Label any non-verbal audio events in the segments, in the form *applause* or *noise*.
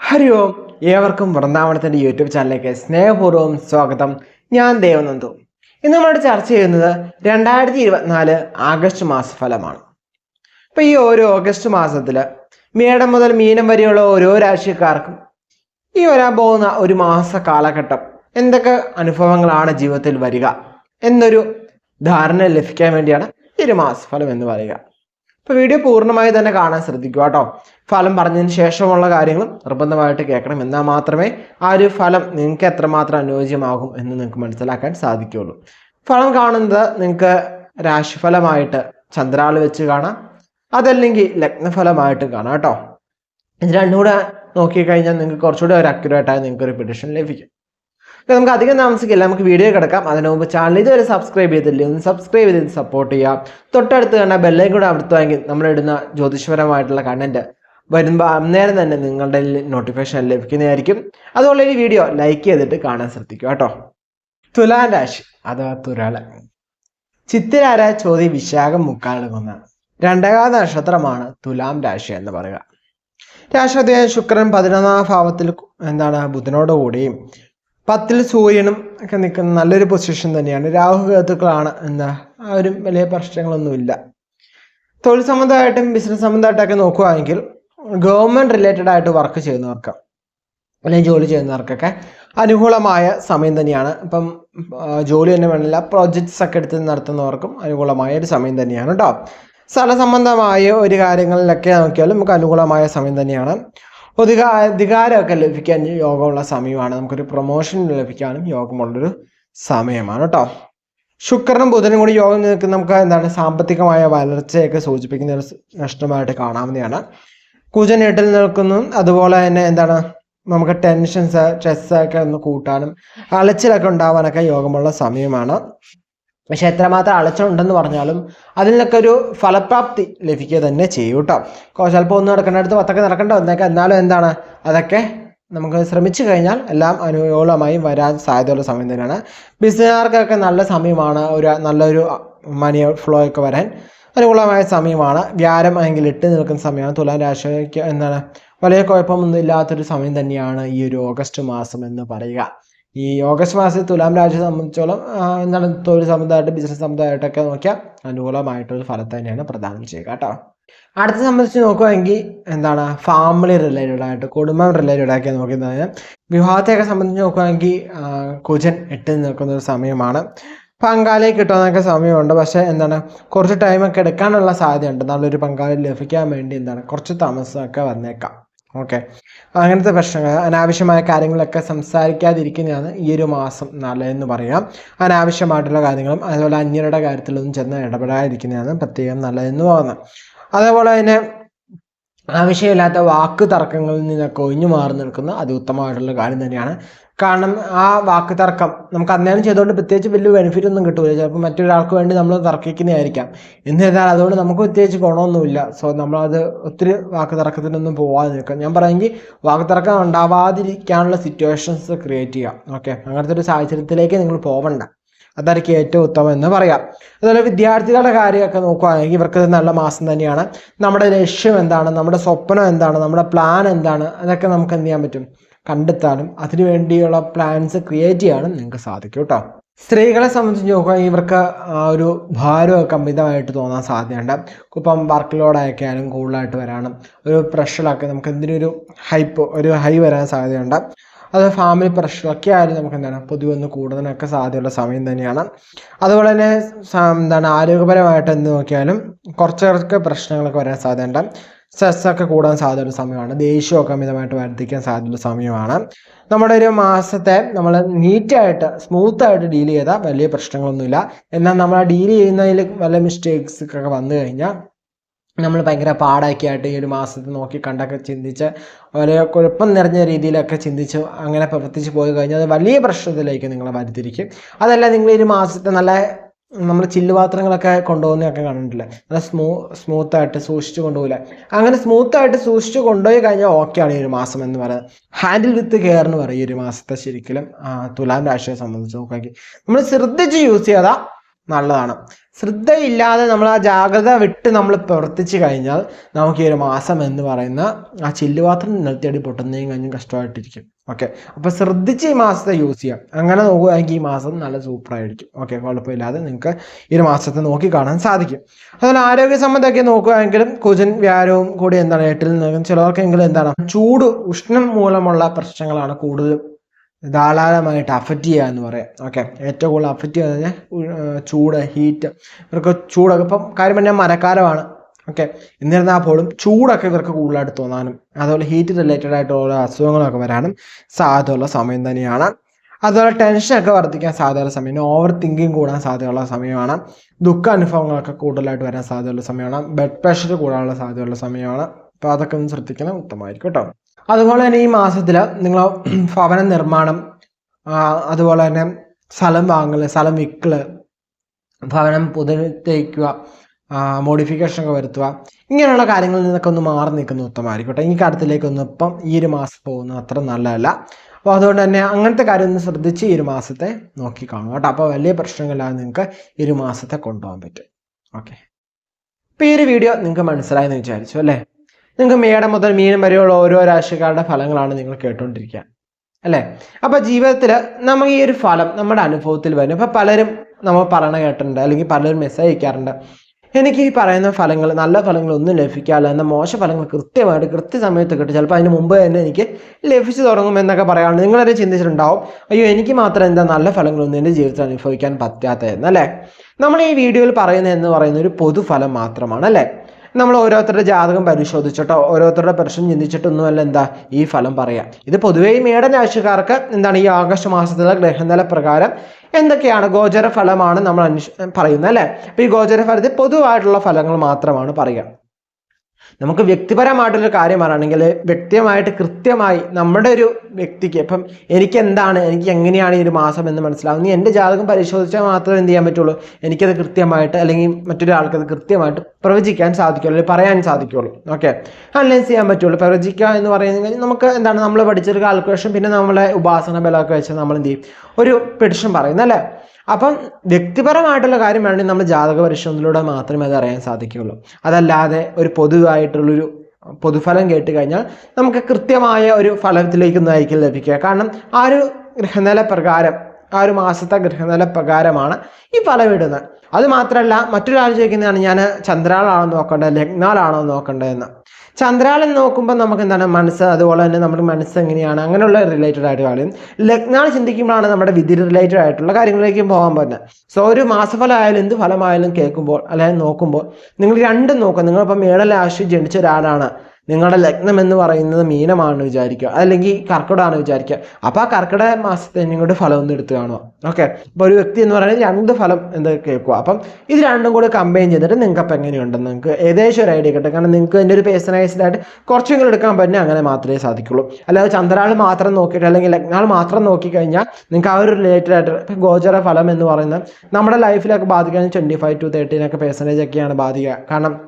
ഹരി ഓം. ഏവർക്കും വൃന്ദാവനത്തിന്റെ യൂട്യൂബ് ചാനലിലേക്ക് സ്നേഹപൂർവം സ്വാഗതം. ഞാൻ ദേവനന്ദു. ഇന്ന് നമ്മൾ ചർച്ച ചെയ്യുന്നത് രണ്ടായിരത്തി ഇരുപത്തിനാല് ആഗസ്റ്റ് മാസഫലമാണ്. ഇപ്പം ഈ ഓരോ ഓഗസ്റ്റ് മാസത്തിൽ മേടം മുതൽ മീനം വരെയുള്ള ഓരോ രാശിക്കാർക്കും ഈ വരാൻ പോകുന്ന ഒരു മാസ കാലഘട്ടം എന്തൊക്കെ അനുഭവങ്ങളാണ് ജീവിതത്തിൽ വരിക എന്നൊരു ധാരണ ലഭിക്കാൻ വേണ്ടിയാണ് ഈ മാസഫലം എന്ന് പറയുക. അപ്പോൾ വീഡിയോ പൂർണമായി തന്നെ കാണാൻ ശ്രദ്ധിക്കുക കേട്ടോ. ഫലം പറഞ്ഞതിന് ശേഷമുള്ള കാര്യങ്ങളും നിർബന്ധമായിട്ട് കേൾക്കണം. എന്നാൽ മാത്രമേ ആ ഒരു ഫലം നിങ്ങൾക്ക് എത്രമാത്രം അനുയോജ്യമാകും എന്ന് നിങ്ങൾക്ക് മനസ്സിലാക്കാൻ സാധിക്കുകയുള്ളൂ. ഫലം കാണുന്നത് നിങ്ങൾക്ക് രാശിഫലമായിട്ട് ചന്ദ്രാൾ വെച്ച് കാണാം. അതല്ലെങ്കിൽ ലഗ്നഫലമായിട്ട് കാണാം കേട്ടോ. ഇത് രണ്ടും കൂടെ നോക്കിക്കഴിഞ്ഞാൽ നിങ്ങൾക്ക് കുറച്ചുകൂടി ഒരു അക്യുറേറ്റ് ആയി നിങ്ങൾക്ക് ഒരു പിഡിഷൻ ലഭിക്കും. നമുക്ക് അധികം താമസിക്കില്ല നമുക്ക് വീഡിയോ കിടക്കാം. അതിനു മുമ്പ് ചാനൽ ഇതുവരെ സബ്സ്ക്രൈബ് ചെയ്തില്ലേ ഒന്ന് സബ്സ്ക്രൈബ് ചെയ്ത് സപ്പോർട്ട് ചെയ്യുക. തൊട്ടടുത്ത് കണ്ട ബെല്ലൈൻ കൂടെ അമർത്തുമെങ്കിൽ നമ്മളിടുന്ന ജ്യോതിഷപരമായിട്ടുള്ള കണ്ടന്റ് വരുമ്പോൾ അന്നേരം തന്നെ നിങ്ങളുടെ നോട്ടിഫിക്കേഷൻ ലഭിക്കുന്നതായിരിക്കും. അതുപോലെ ഈ വീഡിയോ ലൈക്ക് ചെയ്തിട്ട് കാണാൻ ശ്രദ്ധിക്കുക കേട്ടോ. തുലാൻ രാശി അഥവാ തുരാള ചിത്തിരാര ചോതി വിശാഖം മുക്കാലകുന്ന രണ്ടകാല നക്ഷത്രമാണ് തുലാം രാശി എന്ന് പറയുക. രാഷ്ട്രധ്യായ ശുക്രൻ പതിനൊന്നാം ഭാവത്തിൽ എന്താണ് ബുധനോട് കൂടിയും പത്തിൽ സൂര്യനും ഒക്കെ നിൽക്കുന്ന നല്ലൊരു പൊസിഷൻ തന്നെയാണ്. രാഹു കേതുക്കളാണ്. എന്താ? ആ ഒരു വലിയ പ്രശ്നങ്ങളൊന്നുമില്ല. തൊഴിൽ സംബന്ധമായിട്ടും ബിസിനസ് സംബന്ധമായിട്ടൊക്കെ നോക്കുകയാണെങ്കിൽ ഗവൺമെന്റ് റിലേറ്റഡ് ആയിട്ട് വർക്ക് ചെയ്യുന്നവർക്ക് അല്ലെങ്കിൽ ജോലി ചെയ്യുന്നവർക്കൊക്കെ അനുകൂലമായ സമയം തന്നെയാണ്. ഇപ്പം ജോലി തന്നെ വേണമില്ല പ്രോജക്ട്സ് ഒക്കെ എടുത്ത് നടത്തുന്നവർക്കും അനുകൂലമായ ഒരു സമയം തന്നെയാണ് കേട്ടോ സ്ഥല സംബന്ധമായ ഒരു കാര്യങ്ങളിലൊക്കെ നോക്കിയാലും നമുക്ക് അനുകൂലമായ സമയം തന്നെയാണ്. അധികാ അധികാരമൊക്കെ ലഭിക്കാൻ യോഗമുള്ള സമയമാണ്. നമുക്കൊരു പ്രൊമോഷൻ ലഭിക്കാനും യോഗമുള്ളൊരു സമയമാണ് കേട്ടോ ശുക്രനും ബുധനും കൂടി യോഗം നിൽക്കുന്ന നമുക്ക് എന്താണ്? സാമ്പത്തികമായ വളർച്ചയൊക്കെ സൂചിപ്പിക്കുന്ന ഒരു നഷ്ടമായിട്ട് കാണാവുന്നതാണ്. കുജൻ എട്ടിൽ നിൽക്കുന്നു. അതുപോലെ തന്നെ എന്താണ്? നമുക്ക് ടെൻഷൻസ് സ്ട്രെസ്സൊക്കെ ഒന്ന് കൂട്ടാനും അലച്ചിലൊക്കെ ഉണ്ടാവാനൊക്കെ യോഗമുള്ള സമയമാണ്. പക്ഷെ എത്രമാത്രം അലച്ചുണ്ടെന്ന് പറഞ്ഞാലും അതിനൊക്കെ ഒരു ഫലപ്രാപ്തി ലഭിക്കുക തന്നെ ചെയ്യും കേട്ടോ ചിലപ്പോൾ ഒന്ന് നടക്കേണ്ടടുത്ത് പത്തൊക്കെ നടക്കേണ്ട? വന്നേക്കാം എന്നാലും എന്താണ്? അതൊക്കെ നമുക്ക് ശ്രമിച്ചു കഴിഞ്ഞാൽ എല്ലാം അനുകൂലമായി വരാൻ സാധ്യതയുള്ള സമയം തന്നെയാണ്. ബിസിനസ്സുകാർക്കൊക്കെ നല്ല സമയമാണ് ഒരു നല്ലൊരു മണി ഫ്ലോ ഒക്കെ വരാൻ അനുകൂലമായ സമയമാണ്. വ്യാരം അല്ലെങ്കിൽ ഇട്ട് നിൽക്കുന്ന സമയമാണ്. തുലാം രാശിക്ക് എന്താണ്? വലിയ കുഴപ്പമൊന്നും ഇല്ലാത്തൊരു സമയം തന്നെയാണ് ഈ ഒരു ഓഗസ്റ്റ് മാസം എന്ന് പറയുക. ഈ ഓഗസ്റ്റ് മാസത്തിൽ തുലാം രാശിയെ സംബന്ധിച്ചോളം എന്താണ് തൊഴിൽ സംബന്ധമായിട്ട് ബിസിനസ് സംബന്ധമായിട്ടൊക്കെ നോക്കിയാൽ അനുകൂലമായിട്ടൊരു ഫലം തന്നെയാണ് പ്രദാനം ചെയ്യുക കേട്ടോ. അടുത്ത സംബന്ധിച്ച് നോക്കുകയാണെങ്കിൽ എന്താണ് ഫാമിലി റിലേറ്റഡ് ആയിട്ട് കുടുംബം റിലേറ്റഡ് ആക്കി നോക്കുന്നത് വിവാഹത്തെയൊക്കെ സംബന്ധിച്ച് നോക്കുകയാണെങ്കിൽ കുജൻ എട്ട് നിൽക്കുന്ന ഒരു സമയമാണ്. പങ്കാളിയെ കിട്ടുന്നൊക്കെ സമയമുണ്ട്. പക്ഷേ എന്താണ് കുറച്ച് ടൈമൊക്കെ എടുക്കാനുള്ള സാധ്യതയുണ്ട്. നല്ലൊരു പങ്കാളി ലഭിക്കാൻ വേണ്ടി എന്താണ് കുറച്ച് താമസമൊക്കെ വന്നേക്കാം. ഓക്കെ അങ്ങനത്തെ പ്രശ്നങ്ങൾ അനാവശ്യമായ കാര്യങ്ങളൊക്കെ സംസാരിക്കാതിരിക്കുന്നതാണ് ഈ ഒരു മാസം നല്ലതെന്ന് പറയാം. അനാവശ്യമായിട്ടുള്ള കാര്യങ്ങളും അതുപോലെ അന്യരുടെ കാര്യത്തിലൊന്നും ചെന്ന് ഇടപെടാതിരിക്കുന്നതാണ് പ്രത്യേകം നല്ലതെന്ന് പറയുന്നത്. അതേപോലെ തന്നെ ആവശ്യമില്ലാത്ത വാക്ക് തർക്കങ്ങളിൽ നിന്നൊക്കെ ഒഴിഞ്ഞു മാറി നിൽക്കുന്ന അതിഉത്തമമായിട്ടുള്ള കാര്യം തന്നെയാണ് കാരണം ആ വാക്ക് തർക്കം നമുക്ക് അന്നേരം ചെയ്തുകൊണ്ട് പ്രത്യേകിച്ച് വലിയ ബെനിഫിറ്റ് ഒന്നും കിട്ടൂല. ചിലപ്പോൾ മറ്റൊരാൾക്ക് വേണ്ടി നമ്മൾ തർക്കിക്കുന്നതായിരിക്കാം. എന്നിരുന്നാൽ അതുകൊണ്ട് നമുക്ക് പ്രത്യേകിച്ച് ഗുണമൊന്നുമില്ല. സോ നമ്മളത് ഒത്തിരി വാക്ക് തർക്കത്തിനൊന്നും പോവാതെ നിൽക്കാം. ഞാൻ പറയുമെങ്കിൽ വാക്ക് തർക്കം ഉണ്ടാവാതിരിക്കാനുള്ള സിറ്റുവേഷൻസ് ക്രിയേറ്റ് ചെയ്യാം ഓക്കെ അങ്ങനത്തെ ഒരു സാഹചര്യത്തിലേക്ക് നിങ്ങൾ പോവണ്ട. അതായിരിക്കും ഏറ്റവും ഉത്തമം എന്ന് പറയാം. അതുപോലെ വിദ്യാർത്ഥികളുടെ കാര്യമൊക്കെ നോക്കുകയാണെങ്കിൽ ഇവർക്ക് നല്ല മാസം തന്നെയാണ്. നമ്മുടെ ലക്ഷ്യം എന്താണ്? നമ്മുടെ സ്വപ്നം എന്താണ്? നമ്മുടെ പ്ലാൻ എന്താണ്? അതൊക്കെ നമുക്ക് എന്ത് ചെയ്യാൻ പറ്റും? കണ്ടെത്താനും അതിനു വേണ്ടിയുള്ള പ്ലാൻസ് ക്രിയേറ്റ് ചെയ്യാനും നിങ്ങൾക്ക് സാധിക്കും കേട്ടോ സ്ത്രീകളെ സംബന്ധിച്ച് നോക്കുക ഇവർക്ക് ഒരു ഭാരമൊക്കെ അമിതമായിട്ട് തോന്നാൻ സാധ്യതയുണ്ട്. ഇപ്പം വർക്ക് ലോഡ് ആയാലും കൂടുതലായിട്ട് വരാനും ഒരു പ്രഷറൊക്കെ നമുക്ക് എന്തിനൊരു ഹൈപ്പ് ഒരു ഹൈ വരാൻ സാധ്യതയുണ്ട്. അത് ഫാമിലി പ്രഷറൊക്കെ ആയാലും നമുക്ക് എന്താണ് പൊതുവെ ഒന്ന് കൂടുതലൊക്കെ സാധ്യതയുള്ള സമയം തന്നെയാണ്. അതുപോലെ തന്നെ എന്താണ് ആരോഗ്യപരമായിട്ട് എന്ത് നോക്കിയാലും കുറച്ചൊക്കെ പ്രശ്നങ്ങളൊക്കെ വരാൻ സാധ്യതയുണ്ട്. സ്ട്രെസ്സൊക്കെ കൂടാൻ സാധ്യതയുള്ള സമയമാണ്. ദേഷ്യമൊക്കെ അമിതമായിട്ട് വർദ്ധിക്കാൻ സാധ്യതയുള്ള സമയമാണ്. നമ്മുടെ ഒരു മാസത്തെ നമ്മൾ നീറ്റായിട്ട് സ്മൂത്തായിട്ട് ഡീൽ ചെയ്താൽ വലിയ പ്രശ്നങ്ങളൊന്നുമില്ല. എന്നാൽ നമ്മൾ ഡീൽ ചെയ്യുന്നതിൽ വല്ല മിസ്റ്റേക്സ് ഒക്കെ വന്നു കഴിഞ്ഞാൽ നമ്മൾ ഭയങ്കര പാടാക്കിയായിട്ട് ഈ ഒരു മാസത്തെ നോക്കി കണ്ടൊക്കെ ചിന്തിച്ച് വളരെ കുഴപ്പം നിറഞ്ഞ രീതിയിലൊക്കെ ചിന്തിച്ച് അങ്ങനെ പ്രവർത്തിച്ച് പോയി കഴിഞ്ഞാൽ അത് വലിയ പ്രശ്നത്തിലേക്ക് നിങ്ങളെ വരുത്തിരിക്കും അതല്ല നിങ്ങൾ ഈ ഒരു മാസത്തെ നല്ല നമ്മൾ ചില്ല് പാത്രങ്ങളൊക്കെ കൊണ്ടുപോകുന്നതൊക്കെ കണ്ടിട്ടില്ല? നല്ല സ്മൂ സ്മൂത്തായിട്ട് സൂക്ഷിച്ചു കൊണ്ടുപോകില്ല? അങ്ങനെ സ്മൂത്തായിട്ട് സൂക്ഷിച്ചു കൊണ്ടുപോയി കഴിഞ്ഞാൽ ഓക്കെയാണ് ഈ ഒരു മാസം എന്ന് പറയുന്നത്. ഹാൻഡിൽ വിത്ത് കെയർ എന്ന് പറയും ഈ ഒരു മാസത്തെ ശരിക്കും തുലാം രാശിയെ സംബന്ധിച്ച് നോക്കാക്കി നമ്മൾ ശ്രദ്ധിച്ച് യൂസ് ചെയ്താൽ നല്ലതാണ്. ശ്രദ്ധയില്ലാതെ നമ്മൾ ആ ജാഗ്രത വിട്ട് നമ്മൾ പ്രവർത്തിച്ചു കഴിഞ്ഞാൽ നമുക്ക് ഈ ഒരു മാസം എന്ന് പറയുന്ന ആ ചില്ല് ചില്ലുപാത്രം നിലത്തിയടി പൊട്ടുന്നതും കഴിഞ്ഞും കഷ്ടമായിട്ടിരിക്കും. ഓക്കെ അപ്പോൾ ശ്രദ്ധിച്ച് ഈ മാസത്തെ യൂസ് ചെയ്യാം. അങ്ങനെ നോക്കുകയാണെങ്കിൽ ഈ മാസം നല്ല സൂപ്പറായിരിക്കും ഓക്കെ കുഴപ്പമില്ലാതെ നിങ്ങൾക്ക് ഈ മാസത്തെ നോക്കി കാണാൻ സാധിക്കും. അതുപോലെ ആരോഗ്യ സംബന്ധമൊക്കെ നോക്കുകയാണെങ്കിലും കുജൻ വ്യാരവും കൂടി എന്താണ് എട്ടിൽ നിന്നും ചിലർക്കെങ്കിലും എന്താണ് ചൂട് ഉഷ്ണം മൂലമുള്ള പ്രശ്നങ്ങളാണ് കൂടുതലും. ധാരാളമായിട്ട് അഫക്റ്റ് ചെയ്യുക എന്ന് പറയാം. ഓക്കെ ഏറ്റവും കൂടുതൽ അഫക്റ്റ് ചെയ്യുക ചൂട് ഹീറ്റ് ഇവർക്ക് ചൂടൊക്കെ ഇപ്പം കാര്യം പറഞ്ഞാൽ മരക്കാലമാണ് ഓക്കെ? എന്നിരുന്നാൽ പോലും ചൂടൊക്കെ ഇവർക്ക് കൂടുതലായിട്ട് തോന്നാനും അതുപോലെ ഹീറ്റ് റിലേറ്റഡ് ആയിട്ടുള്ള അസുഖങ്ങളൊക്കെ വരാനും സാധ്യതയുള്ള സമയം തന്നെയാണ്. അതുപോലെ ടെൻഷനൊക്കെ വർദ്ധിക്കാൻ സാധ്യതയുള്ള സമയം ഓവർ തിങ്കിങ് കൂടാൻ സാധ്യതയുള്ള സമയമാണ്. ദുഃഖ അനുഭവങ്ങളൊക്കെ കൂടുതലായിട്ട് വരാൻ സാധ്യതയുള്ള സമയമാണ്. ബ്ലഡ് പ്രഷർ കൂടാനുള്ള സാധ്യതയുള്ള സമയമാണ്. അപ്പോൾ അതൊക്കെ ഒന്ന് ശ്രദ്ധിക്കുന്നത് ഉത്തമമായിരിക്കും കേട്ടോ. അതുപോലെ തന്നെ ഈ മാസത്തിൽ നിങ്ങൾ *clears throat* ഭവന നിർമ്മാണം അതുപോലെ തന്നെ സ്ഥലം വാങ്ങൽ സ്ഥലം വിൽക്കൽ ഭവനം പുതുത്തേക്കുക മോഡിഫിക്കേഷൻ ഒക്കെ വരുത്തുക. ഇങ്ങനെയുള്ള കാര്യങ്ങളിൽ നിന്നൊക്കെ ഒന്ന് മാറി നിൽക്കുന്ന ഉത്തമമായിരിക്കും കേട്ടോ ഈ കാര്യത്തിലേക്കൊന്നും ഇപ്പം ഈ ഒരു മാസം പോകുന്നത് അത്ര നല്ലതല്ല. അപ്പോൾ അതുകൊണ്ട് തന്നെ അങ്ങനത്തെ കാര്യം ഒന്ന് ശ്രദ്ധിച്ച് ഈ ഒരു മാസത്തെ നോക്കി കാണുക കേട്ടോ. അപ്പോൾ വലിയ പ്രശ്നങ്ങളില്ലാതെ നിങ്ങൾക്ക് ഈ ഒരു മാസത്തെ കൊണ്ടുപോകാൻ പറ്റും. ഓക്കെ. ഇപ്പോൾ ഈ ഒരു വീഡിയോ നിങ്ങൾക്ക് മനസ്സിലായെന്ന് വിചാരിച്ചു അല്ലേ? നിങ്ങൾക്ക് മേടം മുതൽ മീനം വരെയുള്ള ഓരോ രാശിക്കാരുടെ ഫലങ്ങളാണ് നിങ്ങൾ കേട്ടുകൊണ്ടിരിക്കുക അല്ലേ? അപ്പോൾ ജീവിതത്തിൽ നമ്മൾ ഈ ഒരു ഫലം നമ്മുടെ അനുഭവത്തിൽ വരും അപ്പോൾ പലരും നമ്മൾ പറയണ കേട്ടിട്ടുണ്ട് അല്ലെങ്കിൽ പലരും മെസ്സേജ് അയക്കാറുണ്ട്. എനിക്ക് ഈ പറയുന്ന ഫലങ്ങൾ നല്ല ഫലങ്ങളൊന്നും ലഭിക്കാറില്ല. എന്നാൽ മോശ ഫലങ്ങൾ കൃത്യമായിട്ട് കൃത്യസമയത്ത് കിട്ടും. ചിലപ്പോൾ അതിന് മുമ്പ് തന്നെ എനിക്ക് ലഭിച്ചു തുടങ്ങും എന്നൊക്കെ പറയാറുണ്ട്. നിങ്ങളത് ചിന്തിച്ചിട്ടുണ്ടാവും അയ്യോ എനിക്ക് മാത്രം എന്താ നല്ല ഫലങ്ങളൊന്നും എന്റെ ജീവിതത്തിൽ അനുഭവിക്കാൻ പറ്റാത്തതെന്ന് അല്ലേ? നമ്മൾ ഈ വീഡിയോയിൽ പറയുന്നത് എന്ന് പറയുന്ന ഒരു പൊതുഫലം മാത്രമാണ് അല്ലേ? നമ്മൾ ഓരോരുത്തരുടെ ജാതകം പരിശോധിച്ചിട്ടോ ഓരോരുത്തരുടെ പ്രശ്നം ചിന്തിച്ചിട്ടൊന്നുമല്ല എന്താ ഈ ഫലം പറയാം. ഇത് പൊതുവേ ഈ മേടൻ രാശിക്കാർക്ക് എന്താണ് ഈ ആഗസ്റ്റ് മാസത്തിലെ ഗ്രഹനില പ്രകാരം എന്തൊക്കെയാണ് ഗോചര ഫലമാണ് നമ്മൾ അന്വേഷ പറയുന്നത് അല്ലേ? അപ്പൊ ഈ ഗോചര ഫലത്തിൽ പൊതുവായിട്ടുള്ള ഫലങ്ങൾ മാത്രമാണ് പറയുക. നമുക്ക് വ്യക്തിപരമായിട്ടൊരു കാര്യം പറയുകയാണെങ്കിൽ വ്യക്തിയമായിട്ട് കൃത്യമായി നമ്മുടെ ഒരു വ്യക്തിക്ക് ഇപ്പം എനിക്ക് എന്താണ് എനിക്ക് എങ്ങനെയാണ് ഈ ഒരു മാസം എന്ന് മനസ്സിലാവും. നീ എന്റെ ജാതകം പരിശോധിച്ചാൽ മാത്രമേ എന്ത് ചെയ്യാൻ പറ്റുള്ളൂ? എനിക്കത് കൃത്യമായിട്ട് അല്ലെങ്കിൽ മറ്റൊരാൾക്ക് അത് കൃത്യമായിട്ട് പ്രവചിക്കാൻ സാധിക്കുള്ളൂ അല്ലെങ്കിൽ പറയാൻ സാധിക്കുള്ളൂ. ഓക്കെ അനലൈസ് ചെയ്യാൻ പറ്റുള്ളൂ? പ്രവചിക്കുക എന്ന് പറയുന്നത് നമുക്ക് എന്താണ് നമ്മൾ പഠിച്ചൊരു കാൽക്കുലേഷൻ പിന്നെ നമ്മളെ ഉപാസന ബലമൊക്കെ വെച്ച് നമ്മൾ എന്ത് ചെയ്യും? ഒരു പെഡിഷൻ പറയുന്നല്ലേ അപ്പം വ്യക്തിപരമായിട്ടുള്ള കാര്യം വേണമെങ്കിൽ നമ്മൾ ജാതക പരിശോധനയിലൂടെ മാത്രമേ അത് അറിയാൻ സാധിക്കുകയുള്ളൂ. അതല്ലാതെ ഒരു പൊതുവായിട്ടുള്ളൊരു പൊതുഫലം കേട്ട് കഴിഞ്ഞാൽ നമുക്ക് കൃത്യമായ ഒരു ഫലത്തിലേക്കൊന്നും ആയിരിക്കും ലഭിക്കുക. കാരണം ആ ഒരു ഗ്രഹനില പ്രകാരം ആ ഒരു മാസത്തെ ഗ്രഹനില പ്രകാരമാണ് ഈ ഫലമിടുന്നത് അത് മാത്രമല്ല മറ്റൊരാൾ ചോദിക്കുന്നതാണ് ഞാൻ ചന്ദ്രാളാണോ നോക്കേണ്ടത് ലഗ്നാളാണോ നോക്കേണ്ടതെന്ന് ചന്ദ്രാളൻ നോക്കുമ്പോൾ നമുക്ക് എന്താണ് മനസ്സ് അതുപോലെ തന്നെ നമ്മുടെ മനസ്സ് എങ്ങനെയാണ്? അങ്ങനെയുള്ള റിലേറ്റഡ് ആയിട്ട് കാര്യം ലഗ്നാൾ ചിന്തിക്കുമ്പോഴാണ് നമ്മുടെ വിധി റിലേറ്റഡ് ആയിട്ടുള്ള കാര്യങ്ങളിലേക്കും പോകാൻ പറ്റുന്നത് സോ ഒരു മാസഫലമായാലും എന്ത് ഫലമായാലും കേൾക്കുമ്പോൾ അല്ലെങ്കിൽ നോക്കുമ്പോൾ നിങ്ങൾ രണ്ടും നോക്കുക. നിങ്ങളിപ്പോൾ മേളലാശി ജനിച്ച ഒരാളാണ്. നിങ്ങളുടെ ലഗ്നം എന്ന് പറയുന്നത് മീനമാണ് വിചാരിക്കുക. അല്ലെങ്കിൽ കർക്കിടമാണ് വിചാരിക്കുക. അപ്പോൾ ആ കർക്കിടക മാസത്തെ നിങ്ങളുടെ ഫലം ഒന്ന് എടുത്ത് കാണുക. ഓക്കെ അപ്പോൾ ഒരു വ്യക്തി എന്ന് പറയുന്നത് രണ്ട് ഫലം എന്താ കേൾക്കുക. അപ്പം ഇത് രണ്ടും കൂടി കമ്പൈൻ ചെയ്തിട്ട് നിങ്ങൾക്ക് അപ്പം എങ്ങനെയുണ്ടെന്ന് നിങ്ങൾക്ക് ഏകദേശം ഒരു ഐഡിയ കിട്ടും. കാരണം നിങ്ങൾക്ക് എന്റെ ഒരു പേഴ്സണലൈസ്ഡ് ആയിട്ട് കുറച്ചെങ്കിലും എടുക്കാൻ പറ്റുന്ന അങ്ങനെ മാത്രമേ സാധിക്കുള്ളൂ. അല്ലാതെ ചന്ദ്രാൾ മാത്രം നോക്കിയിട്ട് അല്ലെങ്കിൽ ലഗ്നാൾ മാത്രം നോക്കിക്കഴിഞ്ഞാൽ നിങ്ങൾക്ക് ആ ഒരു റിലേറ്റഡ് ആയിട്ട് ഗോചര ഫലം എന്ന് പറയുന്നത് നമ്മുടെ ലൈഫിലൊക്കെ ബാധിക്കുകയാണെങ്കിൽ ട്വന്റി ഫൈവ് ടു തേർട്ടീനൊക്കെ പെർസെന്റേജ് ഒക്കെയാണ് ബാധിക്കുക. കാരണം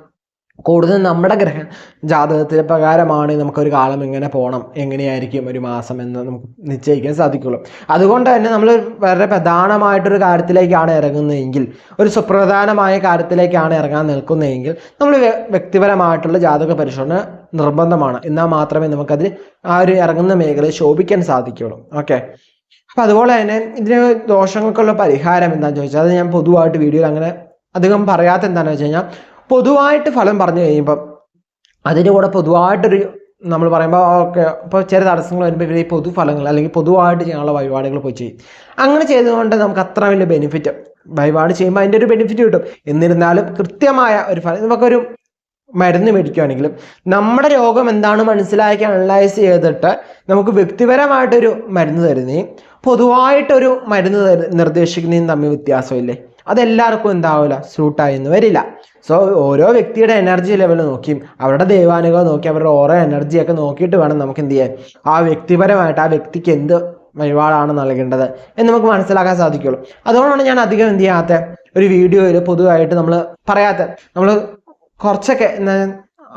കൂടുതൽ നമ്മുടെ ഗ്രഹ ജാതകത്തിലെ പ്രകാരമാണ് നമുക്കൊരു കാലം എങ്ങനെ പോകണം എങ്ങനെയായിരിക്കും ഒരു മാസം എന്ന് നമുക്ക് നിശ്ചയിക്കാൻ സാധിക്കുള്ളൂ. അതുകൊണ്ട് തന്നെ നമ്മൾ വളരെ പ്രധാനമായിട്ടൊരു കാര്യത്തിലേക്കാണ് ഇറങ്ങുന്നതെങ്കിൽ ഒരു സുപ്രധാനമായ കാര്യത്തിലേക്കാണ് ഇറങ്ങാൻ നിൽക്കുന്നതെങ്കിൽ നമ്മൾ വ്യക്തിപരമായിട്ടുള്ള ജാതക പരിശോധന നിർബന്ധമാണ്. എന്നാൽ മാത്രമേ നമുക്കതിൽ ആ ഒരു ഇറങ്ങുന്ന മേഖലയിൽ ശോഭിക്കാൻ സാധിക്കുകയുള്ളൂ ഓക്കെ? അപ്പം അതുപോലെ തന്നെ ഇതിന് ദോഷങ്ങൾക്കുള്ള പരിഹാരം എന്താണെന്ന് ചോദിച്ചാൽ അത് ഞാൻ പൊതുവായിട്ട് വീഡിയോയിൽ അങ്ങനെ അധികം പറയാത്ത എന്താണെന്ന് വെച്ച് കഴിഞ്ഞാൽ പൊതുവായിട്ട് ഫലം പറഞ്ഞു കഴിയുമ്പം അതിന്റെ കൂടെ പൊതുവായിട്ടൊരു നമ്മൾ പറയുമ്പോൾ ഓക്കെ ഇപ്പോൾ ചില തടസ്സങ്ങൾ വരുമ്പോൾ ഇവർ ഈ പൊതുഫലങ്ങൾ അല്ലെങ്കിൽ പൊതുവായിട്ട് ചെയ്യാനുള്ള വഴിപാടുകൾ പോയി ചെയ്യും. അങ്ങനെ ചെയ്തുകൊണ്ട് നമുക്ക് അത്ര വലിയ ബെനിഫിറ്റ് വഴിപാട് ചെയ്യുമ്പോൾ അതിന്റെ ഒരു ബെനിഫിറ്റ് കിട്ടും. എന്നിരുന്നാലും കൃത്യമായ ഒരു ഫലം നമുക്കൊരു മരുന്ന് മേടിക്കുകയാണെങ്കിലും നമ്മുടെ രോഗം എന്താണ് മനസ്സിലാക്കി അനലൈസ് ചെയ്തിട്ട് നമുക്ക് വ്യക്തിപരമായിട്ടൊരു മരുന്ന് തരുന്നതും പൊതുവായിട്ടൊരു മരുന്ന് നിർദ്ദേശിക്കുന്നതും തമ്മിൽ വ്യത്യാസമില്ലേ? അതെല്ലാവർക്കും എന്താവില്ല? സൂട്ടായി എന്ന് വരില്ല. സോ ഓരോ വ്യക്തിയുടെ എനർജി ലെവൽ നോക്കിയും അവരുടെ ദൈവാനുഗ്രഹം നോക്കി അവരുടെ ഓരോ എനർജിയൊക്കെ നോക്കിയിട്ട് വേണം നമുക്ക് എന്ത് ചെയ്യാൻ. ആ വ്യക്തിപരമായിട്ട് ആ വ്യക്തിക്ക് എന്ത് വഴിപാടാണ് നൽകേണ്ടത് എന്ന് നമുക്ക് മനസ്സിലാക്കാൻ സാധിക്കുള്ളൂ. അതുകൊണ്ടാണ് ഞാൻ അധികം എന്ത് ചെയ്യാത്ത ഒരു വീഡിയോയിൽ പൊതുവായിട്ട് നമ്മൾ പറയാത്ത നമ്മൾ കുറച്ചൊക്കെ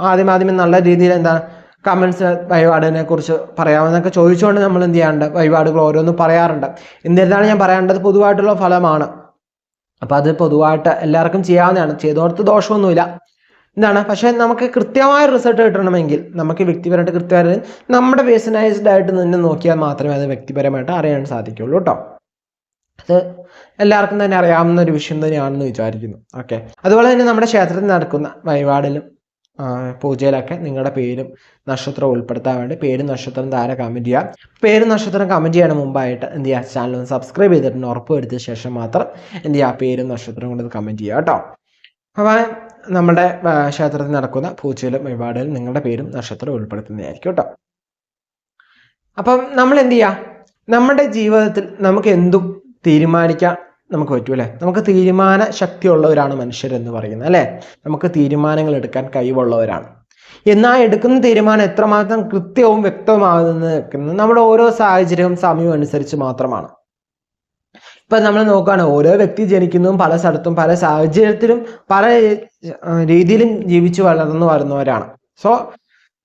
ആദ്യം ആദ്യം നല്ല രീതിയിൽ എന്താ കമൻസ് വഴിപാടിനെ കുറിച്ച് പറയാമെന്നൊക്കെ ചോദിച്ചുകൊണ്ട് നമ്മൾ എന്ത് ചെയ്യാറുണ്ട്? വഴിപാടുകൾ ഓരോന്നും പറയാറുണ്ട്. എന്നിരുന്നാലും ഞാൻ പറയേണ്ടത് പൊതുവായിട്ടുള്ള ഫലമാണ്. അപ്പോൾ അത് പൊതുവായിട്ട് എല്ലാവർക്കും ചെയ്യാവുന്നതാണ്. ചെയ്തോടത്ത് ദോഷമൊന്നുമില്ല. എന്താണ്? പക്ഷേ നമുക്ക് കൃത്യമായ റിസൾട്ട് കിട്ടണമെങ്കിൽ നമുക്ക് വ്യക്തിപരമായിട്ട് കൃത്യമായിട്ട് നമ്മുടെ പേഴ്സണലൈസ്ഡ് ആയിട്ട് നിന്ന് നോക്കിയാൽ മാത്രമേ അത് വ്യക്തിപരമായിട്ട് അറിയാൻ സാധിക്കുള്ളൂ കേട്ടോ. അത് എല്ലാവർക്കും തന്നെ അറിയാവുന്ന ഒരു വിഷയം തന്നെയാണെന്ന് വിചാരിക്കുന്നു. ഓക്കെ അതുപോലെ തന്നെ നമ്മുടെ ക്ഷേത്രത്തിൽ നടക്കുന്ന വഴിപാടിലും പൂജയിലൊക്കെ നിങ്ങളുടെ പേരും നക്ഷത്രം ഉൾപ്പെടുത്താൻ വേണ്ടി പേരും നക്ഷത്രം താഴെ കമന്റ് ചെയ്യുക പേരും നക്ഷത്രം കമന്റ് ചെയ്യണ മുമ്പായിട്ട് എന്ത് ചെയ്യുക ചാനൽ ഒന്ന് സബ്സ്ക്രൈബ് ചെയ്തിട്ടുണ്ട് ഉറപ്പ് വരുത്തിയ ശേഷം മാത്രം എന്ത് ചെയ്യുക പേരും നക്ഷത്രം കൊണ്ട് കമന്റ് ചെയ്യുക കേട്ടോ. അപ്പോൾ നമ്മുടെ ക്ഷേത്രത്തിൽ നടക്കുന്ന പൂജയിലും വഴിപാടിലും നിങ്ങളുടെ പേരും നക്ഷത്രം ഉൾപ്പെടുത്തുന്നതായിരിക്കും കേട്ടോ. അപ്പം നമ്മൾ എന്ത് ചെയ്യുക നമ്മുടെ ജീവിതത്തിൽ നമുക്ക് എന്തും തീരുമാനിക്കാൻ നമുക്ക് പറ്റൂ അല്ലേ? നമുക്ക് തീരുമാന ശക്തിയുള്ളവരാണ് മനുഷ്യരെന്ന് പറയുന്നത് അല്ലേ? നമുക്ക് തീരുമാനങ്ങൾ എടുക്കാൻ കഴിവുള്ളവരാണ്. എന്നാൽ എടുക്കുന്ന തീരുമാനം എത്രമാത്രം കൃത്യവും നിൽക്കുന്നത് നമ്മുടെ ഓരോ സാഹചര്യവും സമയവും അനുസരിച്ച് മാത്രമാണ്. ഇപ്പൊ നമ്മൾ നോക്കുകയാണ് ഓരോ വ്യക്തി ജനിക്കുന്നതും പല സ്ഥലത്തും പല സാഹചര്യത്തിലും പല രീതിയിലും ജീവിച്ചു വളർന്നു വരുന്നവരാണ്. സോ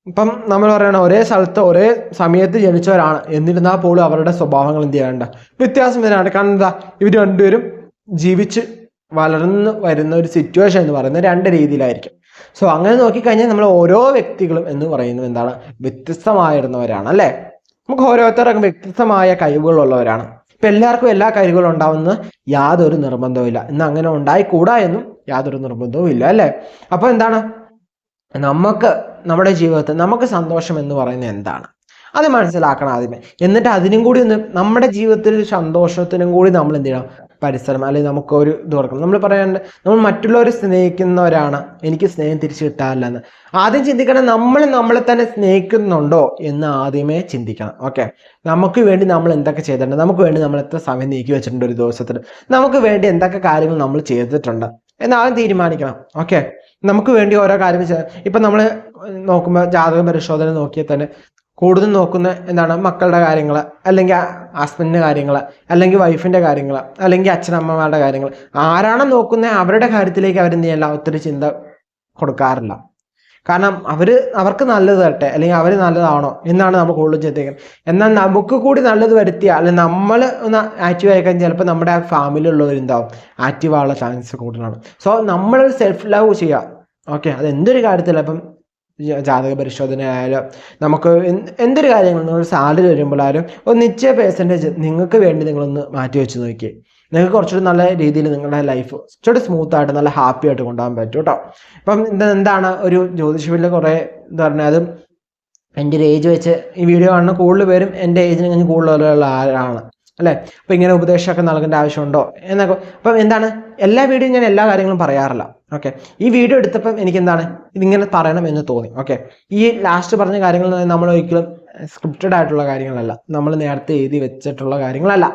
ഇപ്പം നമ്മൾ പറയണ ഒരേ സ്ഥലത്ത് ഒരേ സമയത്ത് ജനിച്ചവരാണ്. എന്നിരുന്നാൽ പോലും അവരുടെ സ്വഭാവങ്ങൾ എന്ത് ചെയ്യാറുണ്ട്? വ്യത്യാസം വരാണ്ട് കാരണം എന്താ? ഇവർ രണ്ടുപേരും ജീവിച്ച് വളർന്നു വരുന്ന ഒരു സിറ്റുവേഷൻ എന്ന് പറയുന്നത് രണ്ട് രീതിയിലായിരിക്കും. സോ അങ്ങനെ നോക്കിക്കഴിഞ്ഞാൽ നമ്മൾ ഓരോ വ്യക്തികളും എന്ന് പറയുന്നത് എന്താണ്? വ്യത്യസ്തമായിരുന്നവരാണ് അല്ലേ? നമുക്ക് ഓരോരുത്തർക്കും വ്യത്യസ്തമായ കഴിവുകളുള്ളവരാണ് ഇപ്പൊ എല്ലാവർക്കും എല്ലാ കഴിവുകളും ഉണ്ടാവുന്ന യാതൊരു നിർബന്ധവും ഇല്ല. ഇന്ന് അങ്ങനെ ഉണ്ടായിക്കൂടാ എന്നും യാതൊരു നിർബന്ധവും ഇല്ല അല്ലേ? അപ്പോൾ എന്താണ്? നമുക്ക് നമ്മുടെ ജീവിതത്തിൽ നമുക്ക് സന്തോഷം എന്ന് പറയുന്നത് എന്താണ്? അത് മനസ്സിലാക്കണം ആദ്യമേ. എന്നിട്ട് അതിനും കൂടി ഒന്ന് നമ്മുടെ ജീവിതത്തിൽ സന്തോഷത്തിനും കൂടി നമ്മൾ എന്ത് ചെയ്യണം? പരിസരം അല്ലെങ്കിൽ നമുക്ക് ഒരു ഇത് കൊടുക്കണം. നമ്മൾ പറയാണ്ട് നമ്മൾ മറ്റുള്ളവരെ സ്നേഹിക്കുന്നവരാണ്. എനിക്ക് സ്നേഹം തിരിച്ചു കിട്ടാറില്ലെന്ന് ആദ്യം ചിന്തിക്കണം നമ്മൾ നമ്മളെ തന്നെ സ്നേഹിക്കുന്നുണ്ടോ എന്ന് ആദ്യമേ ചിന്തിക്കണം. ഓക്കെ? നമുക്ക് വേണ്ടി നമ്മൾ എന്തൊക്കെ ചെയ്തിട്ടുണ്ട്? നമുക്ക് വേണ്ടി നമ്മൾ എത്ര സമയം നീക്കി വെച്ചിട്ടുണ്ട് ഒരു ദിവസത്തിൽ? നമുക്ക് വേണ്ടി എന്തൊക്കെ കാര്യങ്ങൾ നമ്മൾ ചെയ്തിട്ടുണ്ട്? എന്നാദ്യം തീരുമാനിക്കണം. ഓക്കെ? നമുക്ക് വേണ്ടി ഓരോ കാര്യങ്ങൾ ചെയ്യാം. ഇപ്പം നമ്മൾ നോക്കുമ്പോൾ ജാതക പരിശോധന നോക്കിയാൽ തന്നെ കൂടുതൽ നോക്കുന്ന എന്താണ് മക്കളുടെ കാര്യങ്ങൾ അല്ലെങ്കിൽ ഹസ്ബൻഡിന്റെ കാര്യങ്ങൾ അല്ലെങ്കിൽ വൈഫിന്റെ കാര്യങ്ങൾ അല്ലെങ്കിൽ അച്ഛനമ്മമാരുടെ കാര്യങ്ങൾ ആരാണ് നോക്കുന്നത് അവരുടെ കാര്യത്തിലേക്ക് അവരെന്ത് ചെയ്യല്ല ഒത്തിരി ചിന്ത കൊടുക്കാറില്ല. കാരണം അവർ അവർക്ക് നല്ലത് തട്ടെ അല്ലെങ്കിൽ അവർ നല്ലതാണോ എന്നാണ് നമ്മൾ കൂടുതലും ചിന്തിക്കുന്നത്. എന്നാൽ നമുക്ക് കൂടി നല്ലത് വരുത്തിയ അല്ലെങ്കിൽ നമ്മൾ ഒന്ന് ആക്റ്റീവ് ആയിക്കാൻ ചിലപ്പോൾ നമ്മുടെ ആ ഫാമിലി എന്താവും? ആക്റ്റീവ് ആവാനുള്ള ചാൻസ് കൂടുതലാണ്. സോ നമ്മൾ സെൽഫ് ലവ് ചെയ്യുക ഓക്കെ അത് എന്തൊരു കാര്യത്തിലും ജാതക പരിശോധന ആയാലും നമുക്ക് എന്തൊരു കാര്യങ്ങൾ നിങ്ങൾ സാലറി വരുമ്പോഴായാലും ഒരു നിശ്ചയ പേഴ്സന്റേജ് നിങ്ങൾക്ക് വേണ്ടി നിങ്ങളൊന്ന് മാറ്റി വെച്ച് നോക്കി നിങ്ങൾക്ക് കുറച്ചുകൂടി നല്ല രീതിയിൽ നിങ്ങളുടെ ലൈഫ് കുറച്ചുകൂടി സ്മൂത്ത് ആയിട്ട് നല്ല ഹാപ്പി ആയിട്ട് കൊണ്ടുപോകാൻ പറ്റും കേട്ടോ ഇത് എന്താണ് ഒരു ജ്യോതിഷവിലെ കുറേ എന്താ പറഞ്ഞാൽ അതും എന്റെ ഒരു ഏജ് വെച്ച് ഈ വീഡിയോ കാണുന്ന കൂടുതൽ പേരും എന്റെ ഏജിന് കഴിഞ്ഞ് കൂടുതലുള്ള ആളാണ് അല്ലേ? അപ്പം ഇങ്ങനെ ഉപദേശമൊക്കെ നൽകേണ്ട ആവശ്യമുണ്ടോ? എന്നൊക്കെ അപ്പം എന്താണ്? എല്ലാ വീഡിയോയും ഞാൻ എല്ലാ കാര്യങ്ങളും പറയാറില്ല. ഓക്കെ ഈ വീഡിയോ എടുത്തപ്പം എനിക്ക് എന്താണ് ഇതിങ്ങനെ പറയണം എന്ന് തോന്നി. ഓക്കെ ഈ ലാസ്റ്റ് പറഞ്ഞ കാര്യങ്ങൾ നമ്മൾ ഒരിക്കലും സ്ക്രിപ്റ്റഡ് ആയിട്ടുള്ള കാര്യങ്ങളല്ല. നമ്മൾ നേരത്തെ എഴുതി വെച്ചിട്ടുള്ള കാര്യങ്ങളല്ല.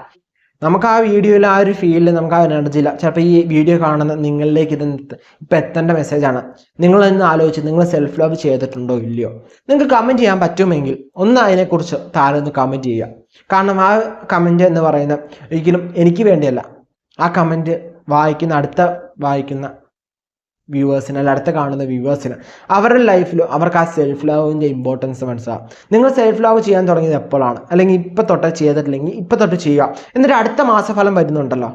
നമുക്ക് ആ വീഡിയോയിൽ ആ ഒരു ഫീലിൽ നമുക്ക് ആ എനർജി ഇല്ല ചിലപ്പോൾ ഈ വീഡിയോ കാണുന്ന നിങ്ങളിലേക്ക് ഇത് ഇപ്പം എത്തേണ്ട മെസ്സേജാണ് നിങ്ങൾ ഒന്ന് ആലോചിച്ച് നിങ്ങൾ സെൽഫ് ലവ് ചെയ്തിട്ടുണ്ടോ ഇല്ലയോ? നിങ്ങൾക്ക് കമന്റ് ചെയ്യാൻ പറ്റുമെങ്കിൽ ഒന്ന് അതിനെക്കുറിച്ച് താഴെ ഒന്ന് കമന്റ് ചെയ്യുക. കാരണം ആ കമന്റ് എന്ന് പറയുന്ന ഒരിക്കലും എനിക്ക് വേണ്ടിയല്ല. ആ കമന്റ് വായിക്കുന്ന അടുത്ത വായിക്കുന്ന വ്യൂവേഴ്സിന് അല്ല അടുത്ത കാണുന്ന വ്യൂവേഴ്സിന്. അവരുടെ ലൈഫിൽ അവർക്ക് ആ സെൽഫ് ലവിന്റെ ഇമ്പോർട്ടൻസ് മനസ്സിലാവും നിങ്ങൾ സെൽഫ് ലവ് ചെയ്യാൻ തുടങ്ങിയത് എപ്പോഴാണ്? അല്ലെങ്കിൽ ഇപ്പം തൊട്ട് ചെയ്തിട്ടില്ലെങ്കിൽ ഇപ്പം തൊട്ട് ചെയ്യുക. എന്നിട്ട് അടുത്ത മാസഫലം വരുന്നുണ്ടല്ലോ.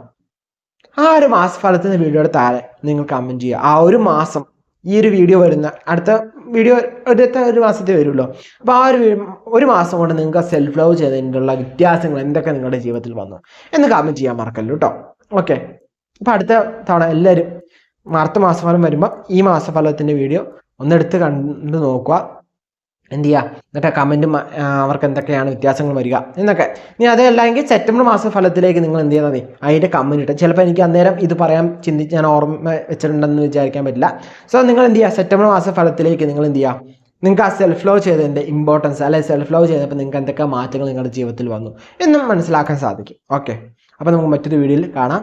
ആ ഒരു മാസഫലത്തിന് വീഡിയോയുടെ താഴെ നിങ്ങൾ കമന്റ് ചെയ്യുക. ആ ഒരു മാസം ഈ ഒരു വീഡിയോ വരുന്ന അടുത്ത വീഡിയോ അടുത്ത ഒരു മാസത്തെ വരുമല്ലോ അപ്പോൾ ആ ഒരു ഒരു മാസം കൊണ്ട് നിങ്ങൾക്ക് സെൽഫ് ലവ് ചെയ്തതിനുള്ള വ്യത്യാസങ്ങൾ എന്തൊക്കെ നിങ്ങളുടെ ജീവിതത്തിൽ വന്നു? എന്ന് കമന്റ് ചെയ്യാൻ മറക്കല്ലോ കേട്ടോ. ഓക്കെ അപ്പോൾ അടുത്ത തവണ എല്ലാവരും അടുത്ത മാസഫലം വരുമ്പോൾ ഈ മാസഫലത്തിന്റെ വീഡിയോ ഒന്നെടുത്ത് കണ്ടു നോക്കുക. എന്ത് ചെയ്യുക എന്നിട്ട് കമന്റും അവർക്ക് എന്തൊക്കെയാണ് വ്യത്യാസങ്ങൾ വരിക എന്നൊക്കെ. ഇനി അതല്ലെങ്കിൽ സെപ്റ്റംബർ മാസ ഫലത്തിലേക്ക് നിങ്ങൾ എന്ത് ചെയ്താൽ മതി? അതിന്റെ കമന്റ് ഇട്ട്. ചിലപ്പോൾ എനിക്ക് അന്നേരം ഇത് പറയാൻ ചിന്തിച്ച് ഞാൻ ഓർമ്മ വെച്ചിട്ടുണ്ടെന്ന് വിചാരിക്കാൻ പറ്റില്ല. സോ നിങ്ങൾ എന്ത് ചെയ്യുക സെപ്റ്റംബർ മാസ ഫലത്തിലേക്ക് നിങ്ങൾ എന്ത് ചെയ്യുക നിങ്ങൾക്ക് ആ സെൽഫ് ലവ് ചെയ്തതിന്റെ ഇമ്പോർട്ടൻസ് അല്ലെങ്കിൽ സെൽഫ് ലവ് ചെയ്തപ്പോൾ നിങ്ങൾക്ക് എന്തൊക്കെ മാറ്റങ്ങൾ നിങ്ങളുടെ ജീവിതത്തിൽ വന്നു എന്നും മനസ്സിലാക്കാൻ സാധിക്കും. ഓക്കെ അപ്പോൾ നമുക്ക് മറ്റൊരു വീഡിയോയിൽ കാണാം.